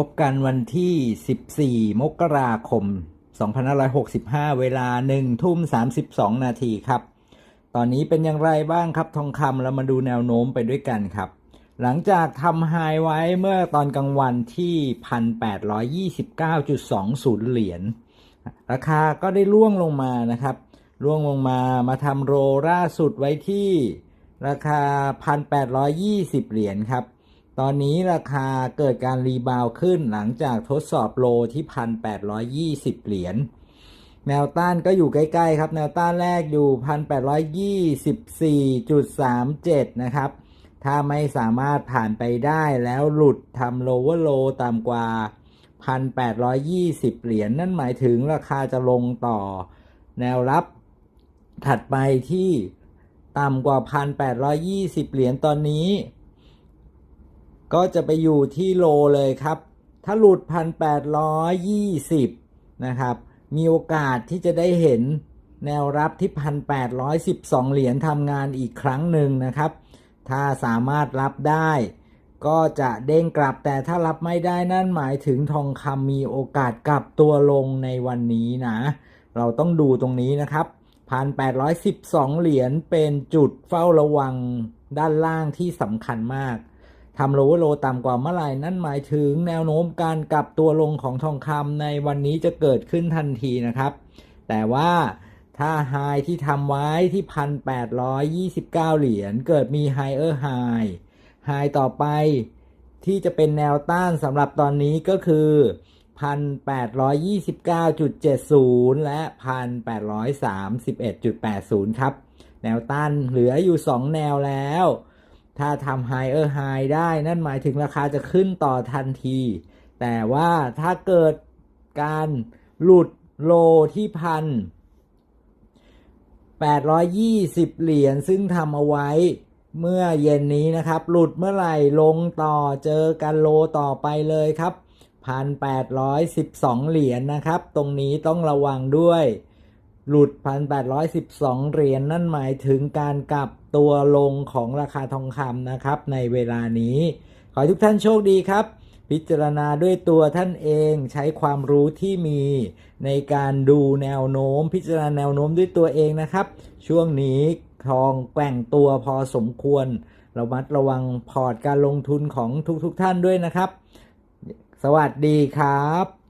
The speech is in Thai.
พบกันวันที่ 14 มกราคม 2565 เวลา1ทุ่ม 32 นาทีครับ ตอนนี้เป็นอย่างไรบ้างครับทองคำเรามาดูแนวโน้มไปด้วยกันครับ หลังจากทำไฮไว้เมื่อตอนกลางวันที่ 1,829.20 เหรียญ ราคาก็ได้ร่วงลงมานะครับ ร่วงลงมามาทำโรล่าสุดไว้ที่ราคา 1,820 เหรียญครับ ตอนนี้ราคาเกิดการรีบาวขึ้นหลังจากทดสอบโลที่1,820เหรียญ แนวต้านก็อยู่ใกล้ ๆ ครับ แนวต้านแรกอยู่1,824.37นะครับ ถ้าไม่สามารถผ่านไปได้แล้วหลุดทำโลว์โลต่ำกว่า1,820เหรียญนั่นหมายถึงราคาจะลงต่อ แนวรับถัดไปที่ต่ำกว่า1,820เหรียญตอนนี้ ก็จะไปอยู่ที่โลเลยครับ ถ้าหลุด 1,820 นะครับ มีโอกาสที่จะได้เห็นแนวรับที่ 1,812 เหรียญทำงานอีกครั้งหนึ่งนะครับ ถ้าสามารถรับได้ ก็จะเด้งกลับแต่ถ้ารับไม่ได้นั่นหมายถึงทองคำมีโอกาสกลับตัวลงในวันนี้นะ เราต้องดูตรงนี้นะครับ1,812 เหรียญเป็นจุดเฝ้าระวังด้านล่างที่สำคัญมาก ทำโลเวอร์โลต่ำกว่าเมื่อไหร่นั่นหมายถึงแนวโน้มการกลับตัวลงของทองคำในวันนี้จะเกิดขึ้นทันทีนะครับ แต่ว่าถ้าไฮที่ทำไว้ที่1,829เหรียญเกิดมีไฮเออร์ไฮไฮต่อไปที่จะเป็นแนวต้านสำหรับตอนนี้ก็คือ 1,829.70 และ 1,831.80 ครับ แนวต้านเหลืออยู่ 2 แนวแล้ว ถ้าทำ higher high ได้นั่นหมายถึงราคาจะขึ้นต่อทันที แต่ว่าถ้าเกิดการหลุดโลที่พัน820 เหรียญซึ่งทำเอาไว้เมื่อเย็นนี้นะครับ หลุดเมื่อไหร่ลงต่อเจอกันโลต่อไปเลยครับ 1,812 เหรียญนะครับ ตรงนี้ต้องระวังด้วย หลุด 1,812 เหรียญนั่นหมายถึงการกลับตัวลงของราคาทองคำนะครับ ในเวลานี้ ขอให้ทุกท่านโชคดีครับ พิจารณาด้วยตัวท่านเองใช้ความรู้ที่มีในการดูแนวโน้ม พิจารณาแนวโน้มด้วยตัวเองนะครับ ช่วงนี้ทองแกว่งตัวพอสมควรระมัดระวังพอร์ตการลงทุนของทุกๆทท่านด้วยนะครับ สวัสดีครับ